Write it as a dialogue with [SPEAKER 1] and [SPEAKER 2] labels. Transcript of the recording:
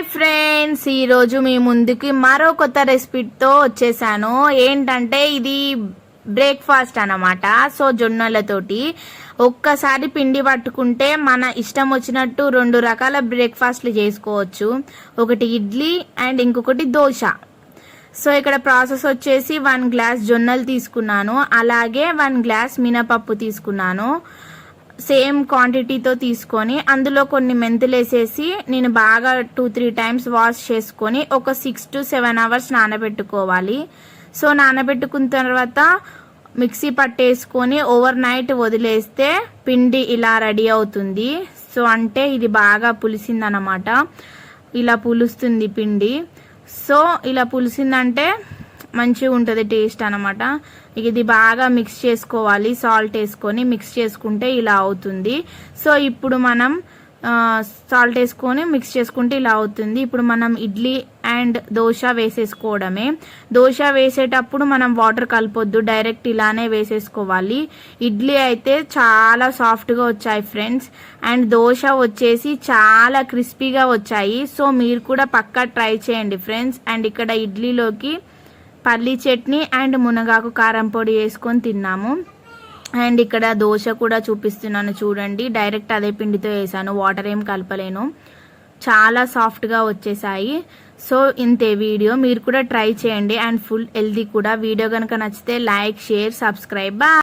[SPEAKER 1] Hi friends ఈరోజు మీ ముందుకి మరో కొత్త రెసిపీతో వచ్చేసాను. ఏంటంటే ఇది బ్రేక్ఫాస్ట్ అన్నమాట. సో జొన్నలతోటి ఒక్కసారి పిండి పట్టుకుంటే మన ఇష్టం వచ్చినట్టు రెండు రకాల బ్రేక్ఫాస్ట్లు చేసుకోవచ్చు. ఒకటి ఇడ్లీ అండ్ ఇంకొకటి దోశ. సో ఇక్కడ ప్రాసెస్ వచ్చేసి వన్ గ్లాస్ జొన్నలు తీసుకున్నాను. అలాగే వన్ గ్లాస్ మినపప్పు తీసుకున్నాను. సేమ్ క్వాంటిటీతో తీసుకొని అందులో కొన్ని మెంతులు వేసేసి నేను బాగా టూ త్రీ టైమ్స్ వాష్ చేసుకొని ఒక సిక్స్ టు సెవెన్ అవర్స్ నానబెట్టుకోవాలి. సో నానబెట్టుకున్న తర్వాత మిక్సీ పట్టేసుకొని ఓవర్ నైట్ వదిలేస్తే పిండి ఇలా రెడీ అవుతుంది. సో అంటే ఇది బాగా పులిసిందనమాట. ఇలా పులుస్తుంది పిండి. సో ఇలా పులిసిందంటే మంచిగా ఉంటుంది టేస్ట్ అనమాట ఇది బాగా మిక్స్ చేసుకోవాలి. సాల్ట్ వేసుకొని మిక్స్ చేసుకుంటే ఇలా అవుతుంది. సో ఇప్పుడు మనం సాల్ట్ వేసుకొని మిక్స్ చేసుకుంటే ఇలా అవుతుంది. ఇప్పుడు మనం ఇడ్లీ అండ్ దోశ వేసేసుకోవడమే. దోశ వేసేటప్పుడు మనం వాటర్ కలపొద్దు. డైరెక్ట్ ఇలానే వేసేసుకోవాలి. ఇడ్లీ అయితే చాలా సాఫ్ట్గా వచ్చాయి ఫ్రెండ్స్. అండ్ దోశ వచ్చేసి చాలా క్రిస్పీగా వచ్చాయి. సో మీరు కూడా పక్కా ట్రై చేయండి ఫ్రెండ్స్. అండ్ ఇక్కడ ఇడ్లీలోకి పల్లీ చట్నీ అండ్ మునగాకు కారం పొడి వేసుకొని తిన్నాము. అండ్ ఇక్కడ దోశ కూడా చూపిస్తున్నాను చూడండి. డైరెక్ట్ అదే పిండితో వేసాను. వాటర్ ఏం కలపలేను. చాలా సాఫ్ట్గా వచ్చేసాయి. సో ఇంతే వీడియో. మీరు కూడా ట్రై చేయండి. అండ్ ఫుల్ హెల్దీ కూడా. వీడియో కనుక నచ్చితే లైక్ షేర్ సబ్స్క్రైబ్ బాయ్